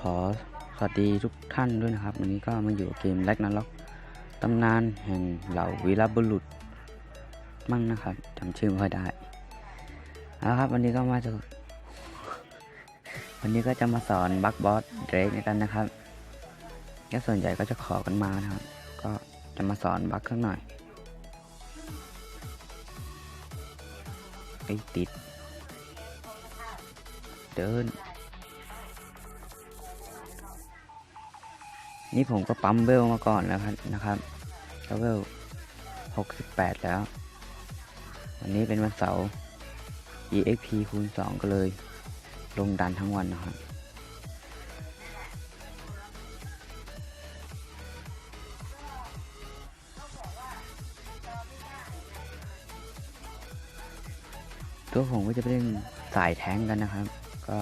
ขอสวัสดีทุกท่านด้วยนะครับ วันนี้ก็มาอยู่เกมแลกนาล็อกตำนานแห่งเหล่าวีรบุรุษ มั่งนะครับจำชื่อไม่ค่อยได้เอาละครับ วันนี้ก็มาจะวันนี้ก็จะมาสอนบักบอสเดรกกันนะครับก็ส่วนใหญ่ก็จะขอกันมานะครับ ก็จะมาสอนบักสักหน่อยไอ้ติด เดิน นี่ผมก็ปั๊มเวลมาก่อนแล้วครับนะครับก็เวล68 แล้ว วันนี้เป็นวันเสาร์ EXP คูณ 2 ก็เลย ลงดันทั้งวันนะครับตัวผมก็จะไปเล่นสายแท้งกันนะครับ ก็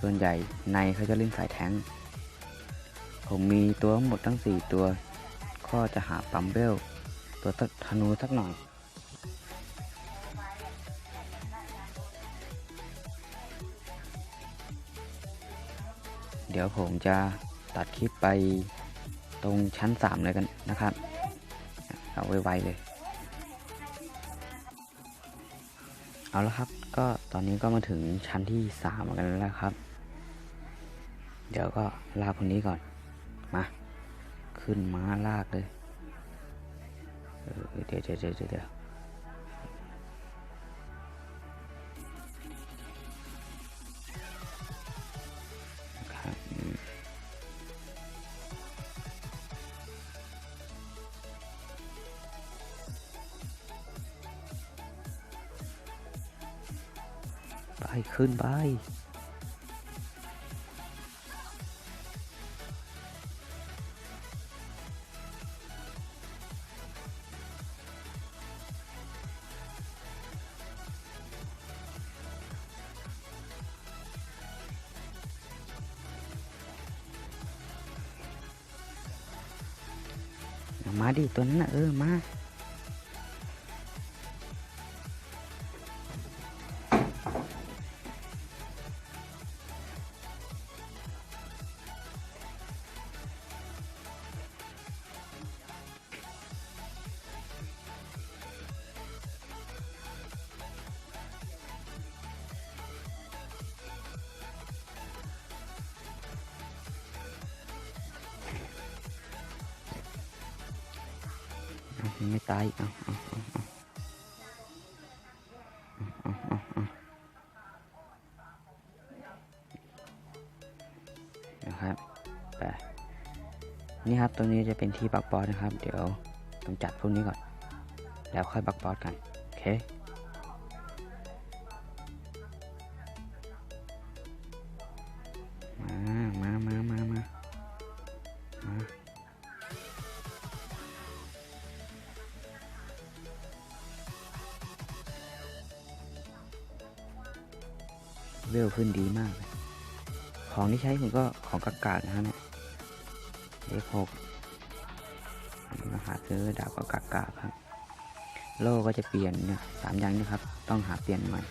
ส่วนใหญ่ในเขาจะเล่นสายแท้ง ผมมีตัวหมดทั้ง 4 ตัวก็จะหาปั๊มเบล ตัวธนูสักหน่อยเดี๋ยวผมจะตัดคลิปไปตรงชั้น 3 เลยกันนะครับ เอาไวๆเลย เอาละครับ ก็ตอนนี้ก็มาถึงชั้นที่3กันแล้วครับ เดี๋ยวก็ลาคนนี้ก่อน มา ขึ้นม้าลากเลยเออเดี๋ยวเดี๋ยวเดี๋ยวเดี๋ยวไปขึ้นไป มาดิตัวนั้นนะเออมา ยังไม่ตายอีกเอาเอาเอาเอาเอาเอนะครับไปนี่ครับตรงนี้จะเป็นที่บักบอสนะครับ เดี๋ยวต้องจัดพวกนี้ก่อน แล้วค่อยบักบอสกันโอเคมามามา เวลขึ้นดีมาก ของที่ใช้ผมก็ของกากาดนะฮะเนี่ยเลขหกมาหาซื้อดาบกับกากาครับ โล่ก็จะเปลี่ยนเนี่ยสามอย่างนี้ครับ ต้องหาเปลี่ยนใหม่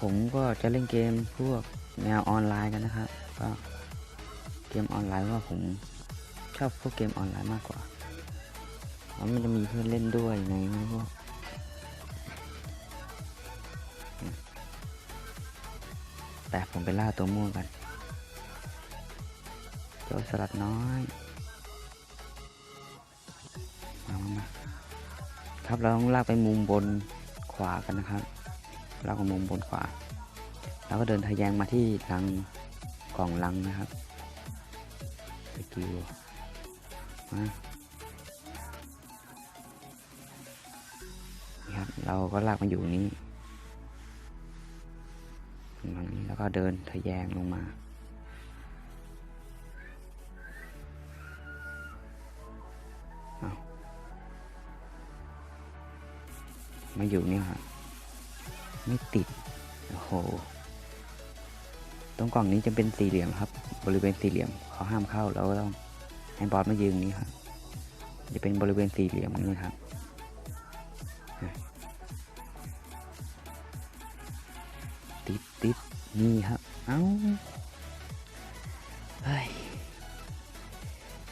ผมก็จะเล่นเกมพวกแนวออนไลน์กันนะครับ ก็เกมออนไลน์ว่าผม ชอบพวกเกมออนไลน์มากกว่าเพราะมันจะมีเพื่อนเล่นด้วยไงพวกแต่ผมไปล่าตัวม่วงกันเจ้าสลัดน้อยมามามาครับเราต้องลากไปมุมบนขวากันนะครับลากไปมุมบนขวา แล้วก็เดินทะแยงมาที่รังกล่องรังนะครับสกิล นี่ครับ เราก็ลากมาอยู่นี้ตรงนี้แล้วก็เดินทะแยงลงมาเอามาอยู่นี่ครับไม่ติด โอ้โห ตรงกล่องนี้จะเป็นสี่เหลี่ยมครับ บริเวณสี่เหลี่ยมเขาห้ามเข้าเราก็ต้อง ให้บอสมายืนนี้ครับ จะเป็นบริเวณสี่เหลี่ยมนี้ครับติดติดนี่ครับ เอ้า เฮ้ย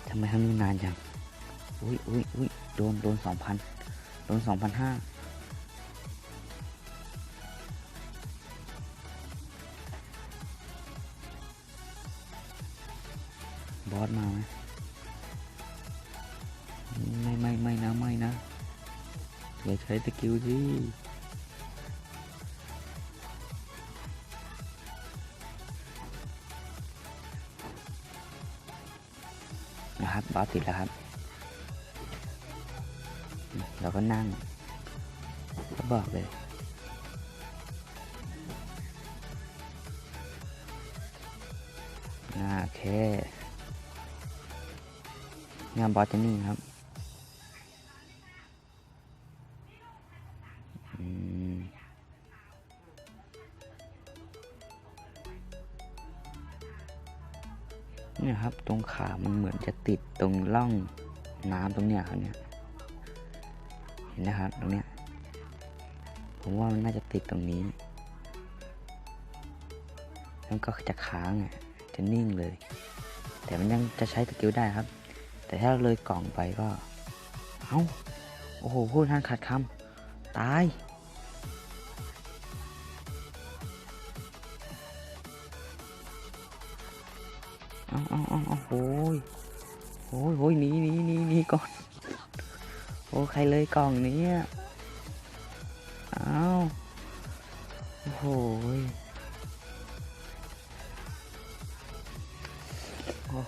ทำไมทำนี้นานจัง อุ้ยอุ้ยอุ้ยโดนโดนสองพันโดนสองพันห้าบอสมาไหม ไม่ไม่ไม่นะไม่นะอย่าใช้สกิลสินะครับบอสติดแล้วครับ เราก็นั่งก็บอกเลยโอเคงานบอสจะนิ่งครับ เนี่ยครับ ตรงขามันเหมือนจะติดตรงร่องน้ำตรงเนี้ยครับเนี่ยเห็นนะครับตรงเนี้ยผมว่ามันน่าจะติดตรงนี้แล้วก็จะค้างอะจะนิ่งเลย แต่มันยังจะใช้สกิลได้ครับ แต่ถ้าเลยกล่องไปก็ เอ้า โอ้โห พูดทันขาดคำตาย โอ้ยโอ้ยหนีหนีหนีหนีก่อน โอ้ใครเลยกล่องเนี้ยเอาโอ้โหยโอ้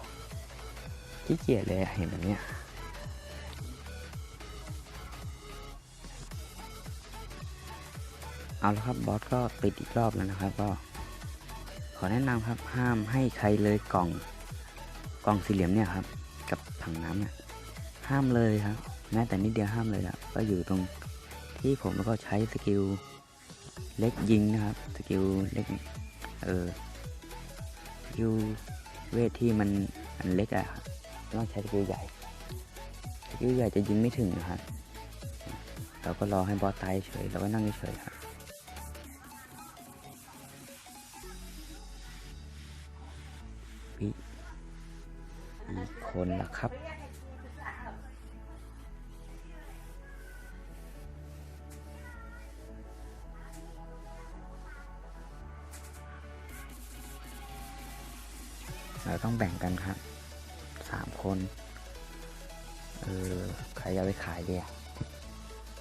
ขี้เกียจเลยอะเห็นแบบเนี้ยเอาละครับบอสก็ปิดอีกรอบแล้วนะครับ ก็ ขอแนะนำครับห้ามให้ใครเลยกล่องกล่องสี่เหลี่ยมเนี่ยครับ ถังน้ำเนี่ยห้ามเลยครับแม้แต่นิดเดียวห้ามเลยอะก็อยู่ตรงที่ผมแล้วก็ใช้สกิลเล็กยิงนะครับสกิลเล็กเออสกิลเวทที่มันอันเล็กอะต้องใช้สกิลใหญ่สกิลใหญ่จะยิงไม่ถึงนะครับเราก็รอให้บอสตายเฉยเราก็นั่งเฉยครับวิอีก คนละครับ เราต้องแบ่งกันครับสามคน เออ ใครจะไปขายดีอะ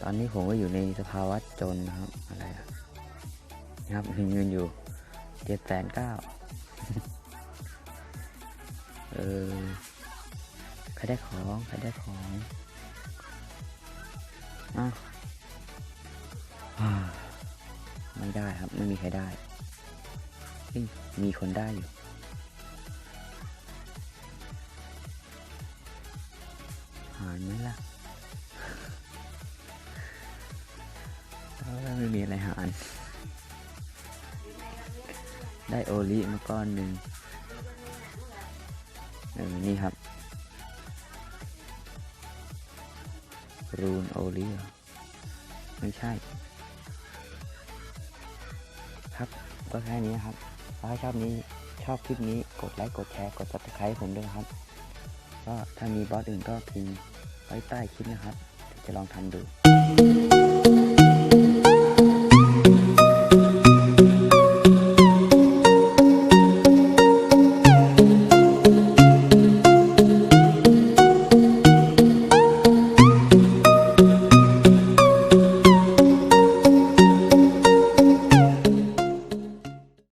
ตอนนี้ผมก็อยู่ในสภาวะจนนะครับ อะไรอะนะครับมีเงินอยู่เจ็ดแสนเก้าเออ ครได้ของใครได้ของอ้าวไม่ได้ครับ ไม่มีใครได้เฮ้ยมีคนได้อยู่ หารไหมล่ะเออไม่มีอะไรหารได้โอลิมาก้อนหนึ่งเออนี่ครับ รูนโอลีไม่ใช่ ครับก็แค่นี้ครับถ้าชอบนี้ชอบคลิปนี้กดไลค์กดแชร์กดซับสไครต์ผมด้วยนะครับ ก็ถ้ามีบอสอื่นก็พิมพ์ไว้ใต้คลิปนะครับ จะลองทำดู